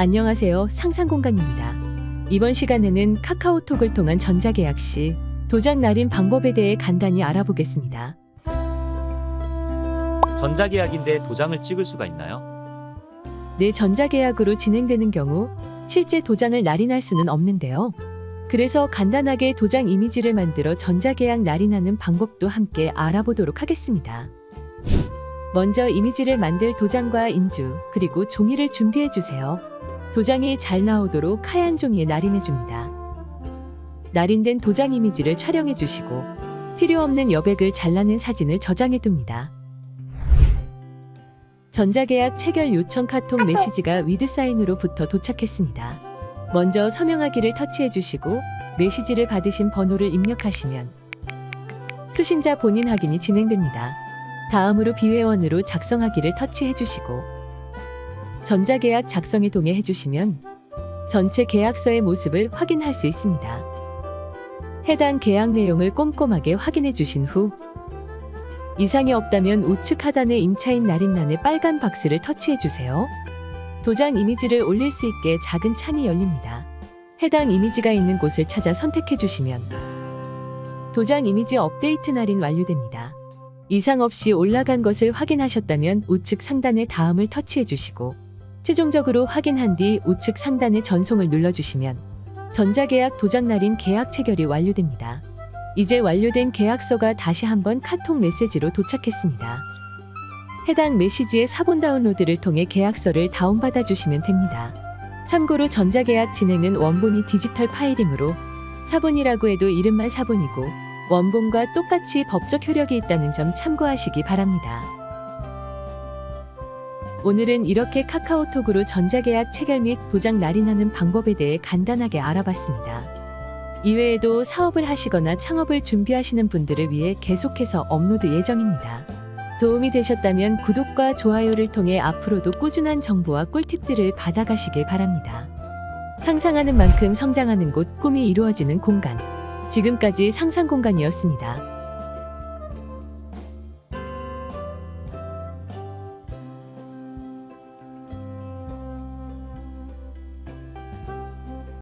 안녕하세요. 상상공간입니다. 이번 시간에는 카카오톡을 통한 전자계약 시 도장 날인 방법에 대해 간단히 알아보겠습니다. 전자계약인데 도장을 찍을 수가 있나요? 내 전자계약으로 진행되는 경우 실제 도장을 날인할 수는 없는데요. 그래서 간단하게 도장 이미지를 만들어 전자계약 날인하는 방법도 함께 알아보도록 하겠습니다. 먼저 이미지를 만들 도장과 인주, 그리고 종이를 준비해 주세요. 도장이 잘 나오도록 하얀 종이에 날인해 줍니다. 날인된 도장 이미지를 촬영해 주시고 필요 없는 여백을 잘라낸 사진을 저장해 둡니다. 전자계약 체결 요청 카톡 메시지가 위드 사인으로 부터 도착했습니다. 먼저 서명하기를 터치해 주시고 메시지를 받으신 번호를 입력하시면 수신자 본인 확인이 진행됩니다. 다음으로 비회원으로 작성하기를 터치해 주시고 전자계약 작성에 동의해 주시면 전체 계약서의 모습을 확인할 수 있습니다. 해당 계약 내용을 꼼꼼하게 확인해 주신 후 이상이 없다면 우측 하단의 임차인 날인란에 빨간 박스를 터치해 주세요. 도장 이미지를 올릴 수 있게 작은 창이 열립니다. 해당 이미지가 있는 곳을 찾아 선택해 주시면 도장 이미지 업데이트 날인 완료됩니다. 이상 없이 올라간 것을 확인하셨다면 우측 상단의 다음을 터치해 주시고 최종적으로 확인한 뒤 우측 상단의 전송을 눌러주시면 전자계약 도장 날인 계약 체결이 완료됩니다. 이제 완료된 계약서가 다시 한번 카톡 메시지로 도착했습니다. 해당 메시지의 사본 다운로드를 통해 계약서를 다운받아 주시면 됩니다. 참고로 전자계약 진행은 원본이 디지털 파일이므로 사본이라고 해도 이름만 사본이고 원본과 똑같이 법적 효력이 있다는 점 참고하시기 바랍니다. 오늘은 이렇게 카카오톡으로 전자계약 체결 및 도장 날인하는 방법에 대해 간단하게 알아봤습니다. 이외에도 사업을 하시거나 창업을 준비하시는 분들을 위해 계속해서 업로드 예정입니다. 도움이 되셨다면 구독과 좋아요를 통해 앞으로도 꾸준한 정보와 꿀팁들을 받아가시길 바랍니다. 상상하는 만큼 성장하는 곳 꿈이 이루어지는 공간. 지금까지 상상공간이었습니다.